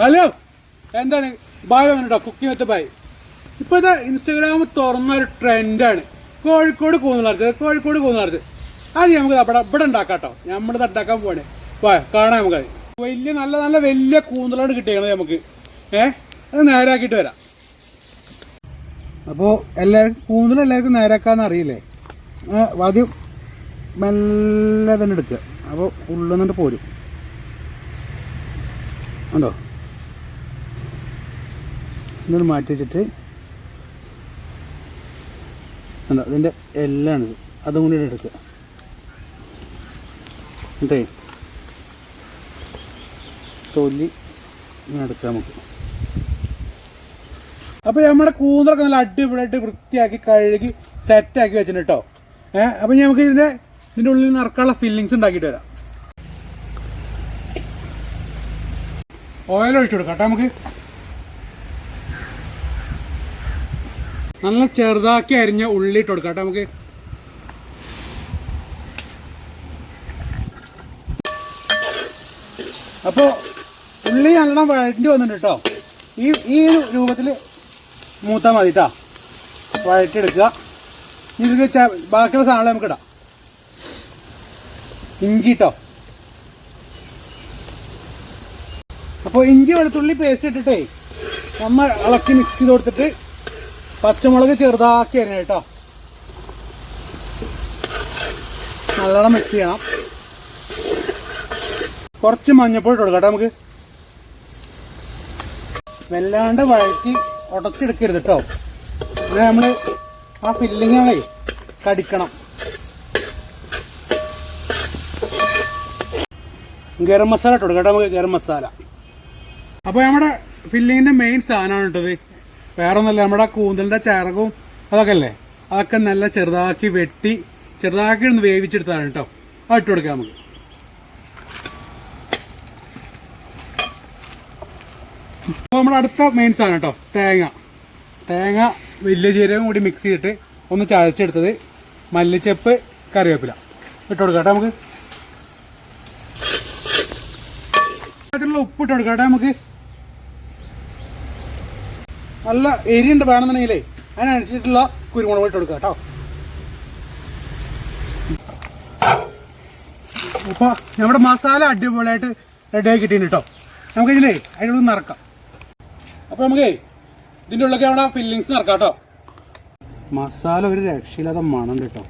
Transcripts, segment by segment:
Hello എന്താണ്? Bye വന്നിട്ടോ cooking with bye. ഇപ്പോഴത്തെ ഇൻസ്റ്റഗ്രാം തുറന്ന ഒരു ട്രെൻഡാണ്. കോഴിക്കോട് കൂന്നളർച്ച് കോഴിക്കോട് കൂന്നളർച്ച് അത് നമുക്ക് അവിടെ ഇവിടെ ഉണ്ടാക്കാം കേട്ടോ. നമ്മുടെ ഉണ്ടാക്കാൻ പോവാണ്. വാ കാണാം നമുക്കത് വലിയ നല്ല നല്ല വലിയ കൂന്തലാണ് കിട്ടിയത് നമുക്ക്. ഏ? അത് നേരാക്കിയിട്ട് വരാം. അപ്പോൾ എല്ലാവർക്കും കൂന്തൽ എല്ലാവർക്കും നേരാക്കാന്ന് അറിയില്ലേ? ആദ്യം മെല്ലെ തന്നെ എടുക്കുക. അപ്പോൾ ഉള്ളിൽ പോരും. ഉണ്ടോ? ഇതൊന്ന് മാറ്റി വെച്ചിട്ട് ഉണ്ടോ ഇതിന്റെ എല്ലാണിത് അതും കൂടി എടുക്കുക. എന്നിട്ടേ തൊല്ലി ഇങ്ങനെ എടുക്കാം നമുക്ക്. അപ്പോൾ നമ്മുടെ കൂന്തലൊക്കെ നല്ല അടിപൊളിയായിട്ട് വൃത്തിയാക്കി കഴുകി സെറ്റാക്കി വെച്ചിട്ടുണ്ട് കേട്ടോ ഏഹ് അപ്പോൾ നമുക്ക് ഇതിന്റെ ഇതിന്റെ ഉള്ളിൽ നിറക്കാനുള്ള ഫില്ലിങ്സ് ഉണ്ടാക്കിയിട്ട് വരാം. ഓയിൽ ഒഴിച്ചു കൊടുക്കാം കേട്ടോ നമുക്ക്. നല്ല ചെറുതാക്കി അരിഞ്ഞ ഉള്ളി ഇട്ട് കൊടുക്കാം കേട്ടോ നമുക്ക്. അപ്പോൾ ഉള്ളി നല്ലോണം വഴണ്ടി വന്നിട്ടുണ്ട് കേട്ടോ. ഈ ഈ രൂപത്തിൽ മൂത്താൽ മതി കേട്ടോ. വഴറ്റിയെടുക്കുക. ഇതിലേക്ക് ച ബാക്കിയുള്ള സാധനങ്ങൾ നമുക്ക് ഇടാം. ഇഞ്ചി കേട്ടോ. അപ്പോൾ ഇഞ്ചി വെളുത്തുള്ളി പേസ്റ്റ് ഇട്ടിട്ടേ നമ്മൾ ഇളക്കി മിക്സ് ചെയ്ത് കൊടുത്തിട്ട് പച്ചമുളക് ചെറുതാക്കി അരിഞ്ഞ കേട്ടോ. നല്ലോണം മിക്സ് ചെയ്യണം. കുറച്ച് മഞ്ഞപ്പൊടി ഇട്ട് നമുക്ക്. വല്ലാണ്ട് വഴക്കി ഉടച്ചെടുക്കരുത് കേട്ടോ. അങ്ങനെ നമ്മൾ ആ ഫില്ലിങ്ങുകളെ കടിക്കണം. ഗരം മസാല ഇട്ട് കൊടുക്കട്ടെ നമുക്ക് ഗരം മസാല. അപ്പോൾ നമ്മുടെ ഫില്ലിങ്ങിന്റെ മെയിൻ സാധനമാണ് ഇട്ടത് വേറെ ഒന്നല്ല നമ്മുടെ കൂന്തലിന്റെ ചിറകും അതൊക്കെ അല്ലേ അതൊക്കെ നല്ല ചെറുതാക്കി വെട്ടി ചെറുതാക്കി ഒന്ന് വേവിച്ചെടുത്താണ് കേട്ടോ. അത് ഇട്ട് കൊടുക്കാം നമുക്ക്. അപ്പോൾ നമ്മുടെ അടുത്ത മെയിൻ സാധനം കേട്ടോ തേങ്ങ. തേങ്ങ വലിയ ജീരകം കൂടി മിക്സ് ചെയ്തിട്ട് ഒന്ന് ചതച്ചെടുത്തത് മല്ലിച്ചപ്പ് കറിവേപ്പില. ഇട്ട് കൊടുക്കാം കേട്ടോ നമുക്ക്. അതിനുള്ള ഉപ്പ് കൊടുക്കാം കേട്ടോ നമുക്ക്. നല്ല എരിയുണ്ട് വേണമെന്നുണ്ടെങ്കിലേ അതിനനുസരിച്ചിട്ടുള്ള കുരുമുളക് ഇട്ട് കൊടുക്കുക കേട്ടോ. അപ്പോൾ നമ്മുടെ മസാല അടിപൊളിയായിട്ട് റെഡിയായി കിട്ടിയിട്ടുണ്ട് കേട്ടോ. നമുക്കിതിലേ അതിന്റെ ഉള്ളിൽ നിറക്കാം. അപ്പോൾ നമുക്കേ ഇതിന്റെ ഉള്ളിലൊക്കെ നമ്മുടെ ഫില്ലിങ്സ് നിറക്കാം കേട്ടോ. മസാല ഒരു രക്ഷയില്ലാതെ മണം കേട്ടോ.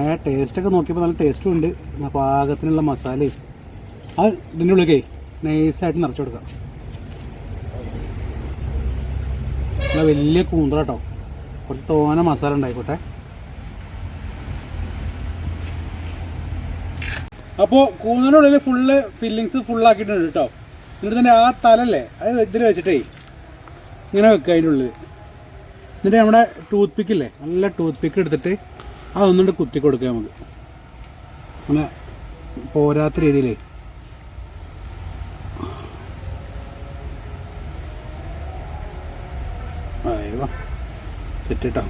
ആ ടേസ്റ്റൊക്കെ നോക്കിയപ്പോൾ നല്ല ടേസ്റ്റും ഉണ്ട്. പാകത്തിനുള്ള മസാലയും അത് ഇതിന്റെ ഉള്ളിലേക്കേ നൈസായിട്ട് നിറച്ചു കൊടുക്കാം. നല്ല വലിയ കൂന്തറ കേട്ടോ കുറച്ച് തോന മസാല ഉണ്ടായിക്കോട്ടെ. അപ്പോൾ കൂന്തലിനുള്ളിൽ ഫുള്ള് ഫില്ലിങ്സ് ഫുള്ളാക്കിയിട്ടുണ്ട് കേട്ടോ എന്നിട്ട് തന്നെ ആ തലല്ലേ അത് ഇതിൽ വെച്ചിട്ടേ ഇങ്ങനെ വെക്കുക അതിന്റെ ഉള്ളിൽ എന്നിട്ട് നമ്മുടെ ടൂത്ത് പിക്കില്ലേ നല്ല ടൂത്ത് പിക്ക് എടുത്തിട്ട് അതൊന്നുകൊണ്ട് കുത്തി കൊടുക്കുക നമുക്ക്. അങ്ങനെ പോരാത്ത രീതിയിലേ അയ്യോ സെറ്റ് കേട്ടോ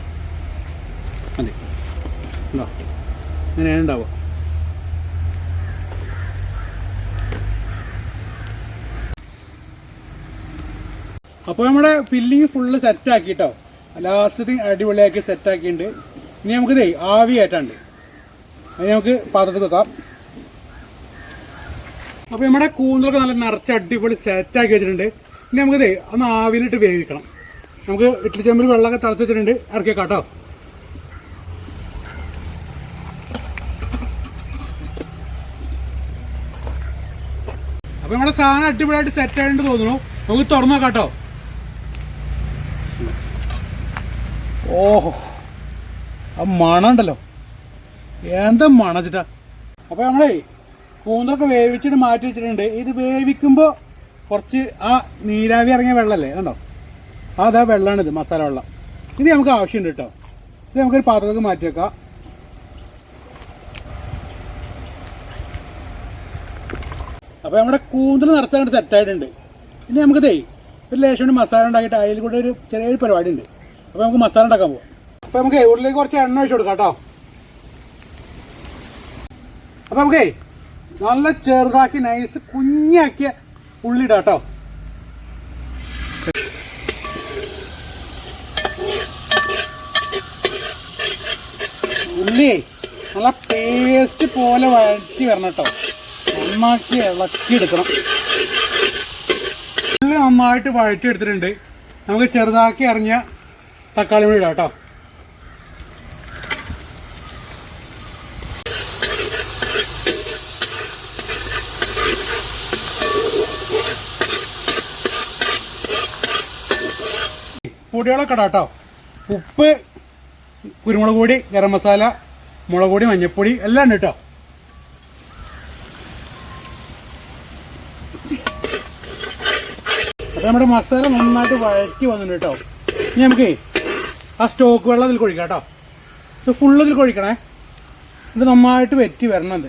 അതെ ഉണ്ടോ അങ്ങനെയാണ് ഉണ്ടാവുക. അപ്പോൾ നമ്മുടെ ഫില്ലിങ് ഫുള്ള് സെറ്റാക്കി കേട്ടോ ലാസ്റ്റ് അടിപൊളിയാക്കി സെറ്റാക്കിയിട്ടുണ്ട് ഇനി നമുക്കിതേ ആവി കയറ്റാണ്ട് അത് നമുക്ക് പാത്രത്തിൽ വെക്കാം. അപ്പോൾ നമ്മുടെ കൂന്തലൊക്കെ നല്ല നിറച്ച് അടിപൊളി സെറ്റാക്കി വെച്ചിട്ടുണ്ട്. ഇനി നമുക്കിതേ ഒന്ന് ആവിയിലിട്ട് വേവിക്കണം. നമുക്ക് ഇഡ്ഡലി ചെമ്പിൽ വെള്ളമൊക്കെ തിളച്ച് വെച്ചിട്ടുണ്ട്. ഇറക്കി കേട്ടോ അപ്പോൾ നമ്മുടെ സാധനം അടിപൊളിയായിട്ട് സെറ്റ് ആയിട്ട് തോന്നുന്നു. നമുക്ക് തുറന്നു കേട്ടോ ഓഹോ. ആ മണം ഉണ്ടല്ലോ. എന്താ മണച്ചിട്ടാ അപ്പോൾ നമ്മളേ കൂന്തലൊക്കെ വേവിച്ചിട്ട് മാറ്റി വെച്ചിട്ടുണ്ട്. ഇത് വേവിക്കുമ്പോൾ കുറച്ച് ആ നീരാവി ഇറങ്ങിയ വെള്ളമല്ലേ കണ്ടോ? അതാ വെള്ളമാണിത് മസാല വെള്ളം. ഇത് നമുക്ക് ആവശ്യമുണ്ട് കേട്ടോ. ഇത് നമുക്കൊരു പാത്രത്തിൽ മാറ്റി വെക്കാം. അപ്പോൾ നമ്മുടെ കൂന്തൽ നിറച്ചാണ്ട് സെറ്റായിട്ടുണ്ട് ഇനി നമുക്കിതേ ഒരു ലേശം കൊണ്ട് മസാല ഉണ്ടാക്കിയിട്ട് അതിൽ കൂടെ ഒരു ചെറിയൊരു പരിപാടി ഉണ്ട്. അപ്പോൾ നമുക്ക് മസാല ഉണ്ടാക്കാൻ പോകാം അപ്പോൾ നമുക്ക് ഉള്ളിലേക്ക് കുറച്ച് എണ്ണ ഒഴിച്ച് കൊടുക്കാം കേട്ടോ. അപ്പോൾ നമുക്കേ നല്ല ചെറുതാക്കി നൈസ് കുഞ്ഞാക്കിയ ഉള്ളി ഇടാം കേട്ടോ. ഉള്ളി നല്ല പേസ്റ്റ് പോലെ വഴറ്റി വരണം കേട്ടോ. നന്നാക്കി ഇളക്കി എടുക്കണം ഉള്ളി നന്നായിട്ട് വഴറ്റി എടുത്തിട്ടുണ്ട് നമുക്ക് ചെറുതാക്കി അറിഞ്ഞ തക്കാളി കൂടി ഇടാം കേട്ടോ. പൊടികളൊക്കെ ഇടാം കേട്ടോ. ഉപ്പ് കുരുമുളക് പൊടി ഗരം മസാല മുളക് പൊടി മഞ്ഞൾപ്പൊടി എല്ലാം ഉണ്ട് കേട്ടോ. അപ്പോൾ നമ്മുടെ മസാല നന്നായിട്ട് വഴറ്റി വന്നിട്ടുണ്ട് കേട്ടോ. ഇനി നമുക്ക് ആ സ്റ്റോക്ക് വെള്ളം ഇതിൽ കൊഴിക്കാം കേട്ടോ. ഇത് ഫുള്ള് ഇതിൽ കൊഴിക്കണേ. ഇത് നന്നായിട്ട് വെറ്റി വരണത്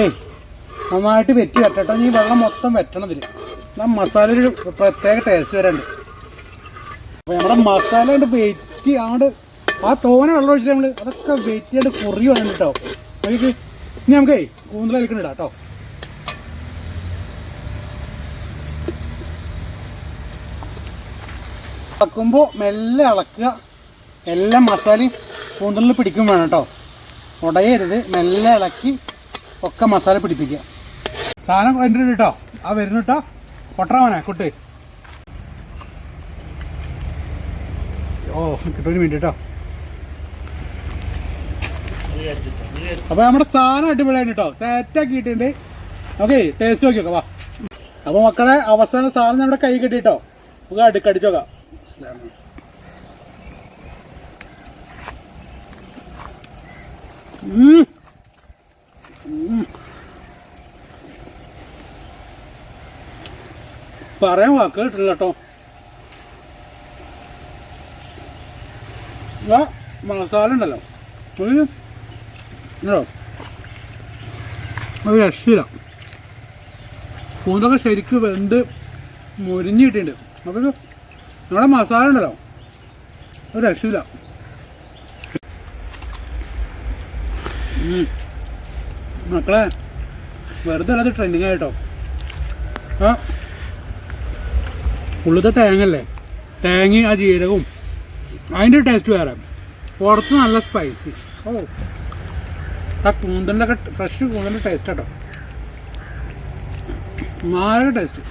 ഏയ് നന്നായിട്ട് വെറ്റി വരട്ടെ കേട്ടോ. ഈ വെള്ളം മൊത്തം വെറ്റണതിൽ ആ മസാല ഒരു പ്രത്യേക ടേസ്റ്റ് വരാണ്ട് അപ്പോൾ നമ്മുടെ മസാല കൊണ്ട് വെറ്റി ആണ്ട് ആ തോന വെള്ളം ഒഴിച്ചിട്ട് നമ്മൾ അതൊക്കെ വെറ്റിയായിട്ട് കുറി വന്നിട്ട് കേട്ടോ നമുക്ക് ഇനി നമുക്കേ കൂന്തലൊക്കെ ഇടാം കേട്ടോ ഇളക്കുമ്പോൾ മെല്ലെ ഇളക്കുക എല്ലാ മസാലയും കൂന്തലിൽ പിടിക്കും വേണം കേട്ടോ ഉടയരുത് മെല്ലെ ഇളക്കി ഒക്കെ മസാല പിടിപ്പിക്കുക. സാധനം കണ്ടിട്ട് കേട്ടോ ആ വരുന്നു കേട്ടോ കൊട്ടറാവനെ കുട്ട്. കിട്ടുവിന് വേണ്ടി കേട്ടോ അപ്പൊ നമ്മുടെ സാധനം അടിപൊളിയാണ് കേട്ടോ. സെറ്റ് ആക്കിയിട്ടുണ്ട്. ഓക്കെ ടേസ്റ്റ് നോക്കി വാ. അപ്പൊ മക്കളെ അവസാന സാധനം നമ്മുടെ കൈ കിട്ടിട്ടോ. നമുക്ക് അടുക്കടിച്ച് നോക്കാം. പറയാൻ വാക്ക് കിട്ടില്ല കേട്ടോ. ആ മസാല ഉണ്ടല്ലോ. ഒരു രക്ഷയില്ല. കൂന്തൊക്കെ ശരിക്കും വെന്ത് മുരിഞ്ഞ് കിട്ടിയിട്ടുണ്ട് അപ്പോൾ നമ്മുടെ മസാല ഉണ്ടല്ലോ. ഒരു രക്ഷയില്ല. മക്കളെ വെറുതെ അല്ലാതെ ട്രെൻഡിങ് ആയിട്ടോ? ആ. ഉള്ളത്തെ തേങ്ങല്ലേ തേങ്ങ ആ ജീരകവും അതിന്റെ ടേസ്റ്റ് വേറെ. പുറത്ത് നല്ല സ്പൈസി ഓ. ആ കൂന്തലിന്റെ ഫ്രഷ് കൂന്തലിന്റെ ടേസ്റ്റ് കേട്ടോ നല്ല ടേസ്റ്റ്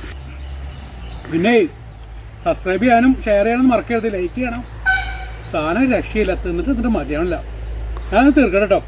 പിന്നെ സബ്സ്ക്രൈബ് ചെയ്യാനും ഷെയർ ചെയ്യാനും മറക്കരുത്. ലൈക്ക് ചെയ്യണം. സാധനം രക്ഷയില്ല. തിന്നിട്ട് എന്നിട്ട് മതിയാവില്ല. ഞാൻ തീർക്കട്ടോ കേട്ടോ